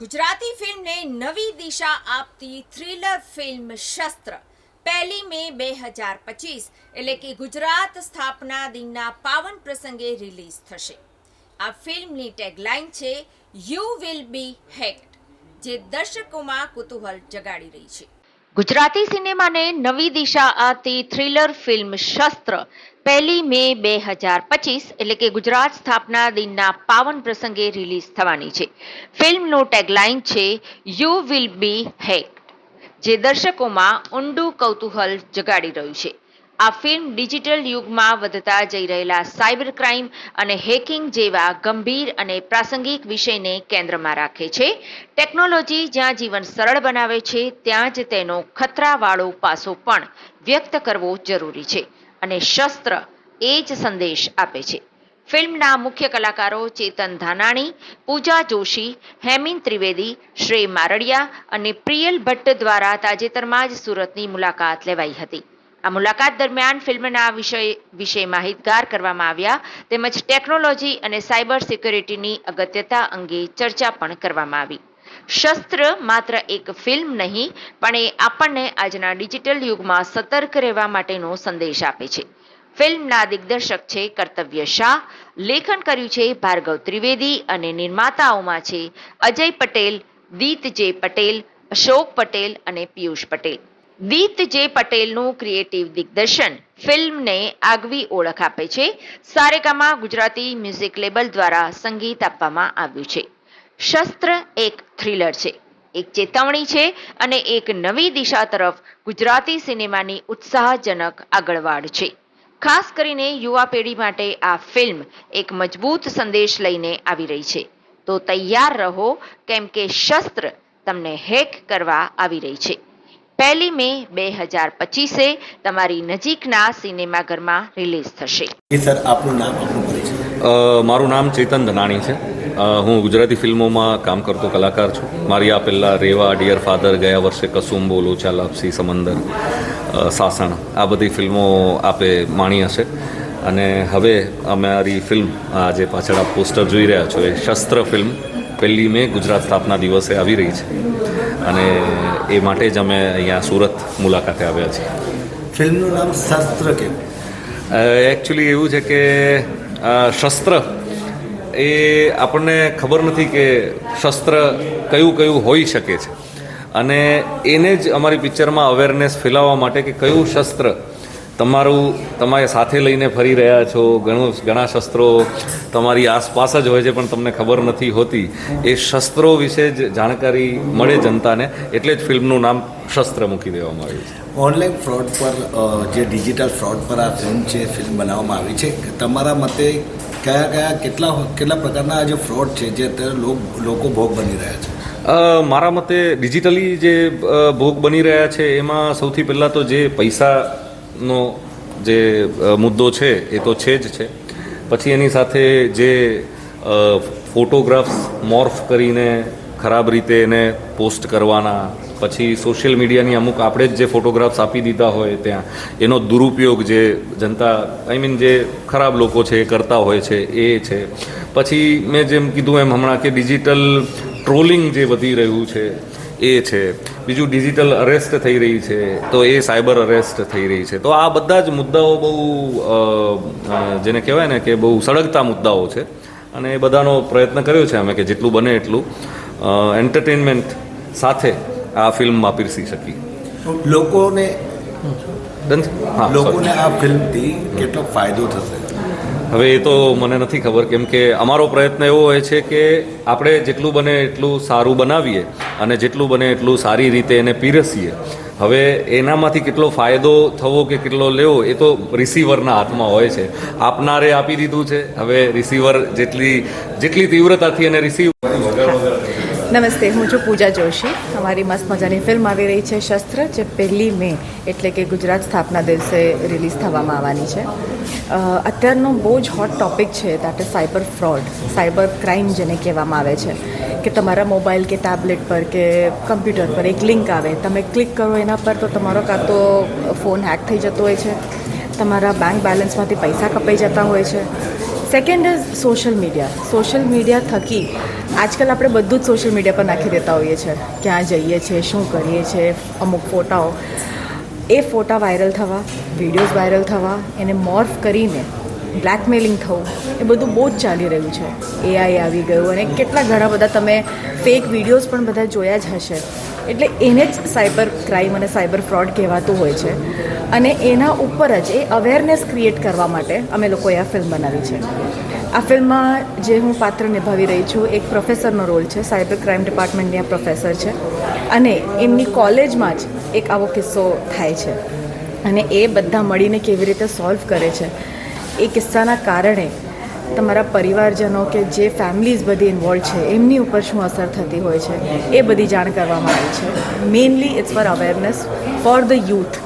ગુજરાતી ફિલ્મને નવી દિશા આપતી થ્રિલર ફિલ્મ શસ્ત્ર. પહેલી મે બે હજાર પચીસ, એટલે કે ગુજરાત સ્થાપના દિનના પાવન પ્રસંગે રિલીઝ થશે. આ ફિલ્મની ટેગલાઇન છે યુ વિલ બી હેક્ડ જે દર્શકોમાં કુતૂહલ જગાડી રહી છે. ગુજરાતી સિનેમાને નવી દિશા આપતી થ્રિલર ફિલ્મ શસ્ત્ર પહેલી મે બે હજાર પચીસ, એટલે કે ગુજરાત સ્થાપના દિનના પાવન પ્રસંગે રિલીઝ થવાની છે. ફિલ્મનું ટેગલાઇન છે યુ વિલ બી હેક જે દર્શકોમાં ઊંડું કૌતૂહલ જગાડી રહ્યું છે. આ ફિલ્મ ડિજિટલ યુગમાં વધતા જઈ રહેલા સાયબર ક્રાઇમ અને હેકિંગ જેવા ગંભીર અને પ્રાસંગિક વિષયને કેન્દ્રમાં રાખે છે. ટેકનોલોજી જ્યાં જીવન સરળ બનાવે છે, ત્યાં જ તેનો ખતરાવાળો પાસો પણ વ્યક્ત કરવો જરૂરી છે અને શસ્ત્ર એ જ સંદેશ આપે છે. ફિલ્મના મુખ્ય કલાકારો ચેતન ધાનાણી, પૂજા જોશી, હેમિન ત્રિવેદી, શ્રેય મારડિયા અને પ્રિયલ ભટ્ટ દ્વારા તાજેતરમાં જ સુરતની મુલાકાત લેવાઈ હતી. આ મુલાકાત દરમિયાન ફિલ્મના વિષય વિશે માહિતગાર કરવામાં આવ્યા, તેમજ ટેકનોલોજી અને સાયબર સિક્યોરિટીની અગત્યતા અંગે ચર્ચા પણ કરવામાં આવી. શસ્ત્ર માત્ર એક ફિલ્મ નહીં, પણ એ આપણને આજના ડિજિટલ યુગમાં સતર્ક રહેવા માટેનો સંદેશ આપે છે. ફિલ્મના દિગ્દર્શક છે કર્તવ્ય શાહ, લેખન કર્યું છે ભાર્ગવ ત્રિવેદી અને નિર્માતાઓમાં છે અજય પટેલ દીત જે પટેલ, અશોક પટેલ અને પિયુષ પટેલ. દીત જે પટેલનું ક્રિએટિવ દિગ્દર્શન ફિલ્મને આગવી ઓળખ આપે છે. સારેગામા ગુજરાતી મ્યુઝિક લેબલ દ્વારા સંગીત આપવામાં આવ્યું છે. શસ્ત્ર એક થ્રિલર છે. એક ચેતવણી છે અને એક નવી દિશા તરફ ગુજરાતી સિનેમાની ઉત્સાહજનક આગળવાડ છે. ખાસ કરીને યુવા પેઢી માટે આ ફિલ્મ એક મજબૂત સંદેશ લઈને આવી રહી છે. તો તૈયાર રહો કેમ કે શસ્ત્ર તમને હેક કરવા આવી રહી છે. પહેલી મે બે હજાર પચીસે તમારી નજીકના સિનેમાઘરમાં રિલીઝ થશે. સર આપનું નામ આપનું મારું નામ ચેતન ધનાણી છે. હું ગુજરાતી ફિલ્મોમાં કામ કરતો કલાકાર છું. મારી આ પહેલાં રેવા ડિયર ફાધર ગયા વર્ષે કસુંબો લોચા લાપસી સમંદર સાસણ આ બધી ફિલ્મો આપે માણી હશે અને હવે અમારી ફિલ્મ આ જે પાછળ આ પોસ્ટર જોઈ રહ્યા છો એ શસ્ત્ર ફિલ્મ પહેલી મે ગુજરાત સ્થાપના દિવસે આવી રહી છે. અને એ માટે જ અમે અહીંયા સુરત મુલાકાતે આવ્યા છીએ. ફિલ્મનું નામ શસ્ત્ર કેમ એકચ્યુઅલી એવું છે કે શસ્ત્ર એ આપણને ખબર નથી કે શસ્ત્ર કયું કયું હોઈ શકે છે. અને એને જ અમારી પિક્ચરમાં અવેરનેસ ફેલાવવા માટે કે કયું શસ્ત્ર તમારું તમારે સાથે લઈને ફરી રહ્યા છો ઘણું ઘણા શસ્ત્રો તમારી આસપાસ જ હોય છે પણ તમને ખબર નથી હોતી. એ શસ્ત્રો વિશે જ જાણકારી મળે જનતાને એટલે જ ફિલ્મનું નામ શસ્ત્ર મૂકી દેવામાં આવ્યું છે. ઓનલાઈન ફ્રોડ પર જે ડિજિટલ ફ્રોડ પર આ ફિલ્મ છે ફિલ્મ બનાવવામાં આવી છે તમારા મતે કયા કયા કેટલા કેટલા પ્રકારના આ જે ફ્રોડ છે જે અત્યારે લોક- લોકો ભોગ બની રહ્યા છે? મારા મતે ડિજિટલી જે ભોગ બની રહ્યા છે એમાં સૌથી પહેલાં તો જે પૈસાનો જે મુદ્દો છે એ તો છે જ છે. પછી એની સાથે જે ફોટોગ્રાફ્સ મોર્ફ કરીને ખરાબ રીતે એને પોસ્ટ કરવાના, પછી સોશિયલ મીડિયાની અમુક આપણે જ જે ફોટોગ્રાફ્સ આપી દીધા હોય ત્યાં, એનો દુરુપયોગ જે જનતા, આઈ મીન જે ખરાબ લોકો છે એ કરતા હોય છે, એ છે. પછી મેં જેમ કીધું એમ હમણાં કે ડિજિટલ ટ્રોલિંગ જે વધી રહ્યું છે એ છે. બીજું ડિજિટલ અરેસ્ટ થઈ રહી છે તો એ સાયબર અરેસ્ટ થઈ રહી છે. તો આ બધા જ મુદ્દાઓ બહુ જેને કહેવાય ને કે બહુ સળગતા મુદ્દાઓ છે. અને એ બધાનો પ્રયત્ન કર્યો છે અમે કે જેટલું બને એટલું એન્ટરટેનમેન્ટ સાથે આ ફિલ્મમાં પીરસી શકી લોકોને. લોકોને આ ફિલ્મથી કેટલો ફાયદો થશે? હવે એ તો મને નથી ખબર, કેમ કે અમારો પ્રયત્ન એવો હોય છે કે આપણે જેટલું બને એટલું સારું બનાવીએ અને જેટલું બને એટલું સારી રીતે એને પીરસીએ. હવે એનામાંથી કેટલો ફાયદો થવો કે કેટલો લેવો એ તો રિસીવરના હાથમાં હોય છે. આપનારે આપી દીધું છે. હવે રિસીવર જેટલી જેટલી તીવ્રતાથી એને રિસીવ નમસ્તે, હું છું પૂજા જોશી. અમારી મસ્ત મજાની ફિલ્મ આવી રહી છે શસ્ત્ર, જે પહેલી મે એટલે કે ગુજરાત સ્થાપના દિવસે રિલીઝ થવામાં આવવાની છે. અત્યારનો બહુ જ હોટ ટોપિક છે that is cyber fraud cyber crime જેને કહેવામાં આવે છે. કે તમારા મોબાઈલ કે ટેબ્લેટ પર કે કમ્પ્યુટર પર એક લિંક આવે, તમે ક્લિક કરો એના પર તો તમારો કાં તો ફોન હેક થઈ જતો હોય છે, તમારા બેંક બેલેન્સમાંથી પૈસા કપાઈ જતા હોય છે. Second is social media social media થકી આજકાલ આપણે બધું જ સોશિયલ મીડિયા પર નાખી દેતા હોઈએ છીએ. ક્યાં જઈએ છીએ, શું કરીએ છીએ, અમુક ફોટાઓ એ ફોટા વાયરલ થવા વિડીયોઝ વાયરલ થવા, એને મોર્ફ કરીને બ્લેકમેલિંગ થવું, એ બધું બહુ જ ચાલી રહ્યું છે. એઆઈ આવી ગયું અને કેટલા ઘણા બધા તમે ફેક વિડીયોઝ પણ બધા જોયા જ હશે. એટલે એને જ સાયબર ક્રાઇમ અને સાયબર ફ્રોડ કહેવાતું હોય છે. અને એના ઉપર જ એ અવેરનેસ ક્રિએટ કરવા માટે અમે લોકોએ આ ફિલ્મ બનાવી છે. આ ફિલ્મમાં જે હું પાત્ર નિભાવી રહી છું, એક પ્રોફેસરનો રોલ છે સાયબર ક્રાઇમ ડિપાર્ટમેન્ટની આ પ્રોફેસર છે. અને એમની કોલેજમાં જ એક આવો કિસ્સો થાય છે. અને એ બધા મળીને કેવી રીતે સોલ્વ કરે છે. એ કિસ્સાના કારણે તમારા પરિવારજનો કે જે ફેમિલીઝ બધી ઇન્વોલ્વ છે, એમની ઉપર શું અસર થતી હોય છે, એ બધી જાણ કરવામાં આવી છે. Mainly it's for awareness for the youth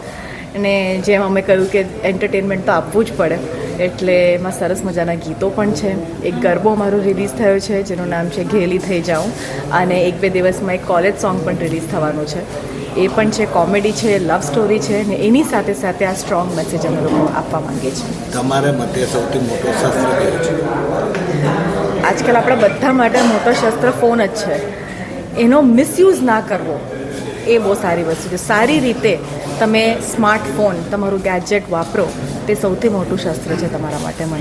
અને જેમ અમે કહ્યું કે એન્ટરટેનમેન્ટ તો આપવું જ પડે. એટલે એમાં સરસ મજાના ગીતો પણ છે. એક ગરબો મારો રિલીઝ થયો છે જેનું નામ છે ઘેલી થઈ જાઉં. અને એક બે દિવસમાં એક કોલેજ સોંગ પણ રિલીઝ થવાનું છે. એ પણ છે કોમેડી છે લવ સ્ટોરી છે ને એની સાથે સાથે આ સ્ટ્રોંગ મેસેજ અમે લોકો આપવા માંગીએ છીએ. તમારા મતે સૌથી મોટો શસ્ત્ર કયો છે? આજકાલ આપણા બધા માટે મોટો શસ્ત્ર ફોન જ છે. એનો મિસયુઝ ના કરવો એ બહુ સારી વસ્તુ છે. સારી રીતે તમે સ્માર્ટફોન તમારું ગેજેટ વાપરો તે સૌથી મોટું શસ્ત્ર છે તમારા માટે મને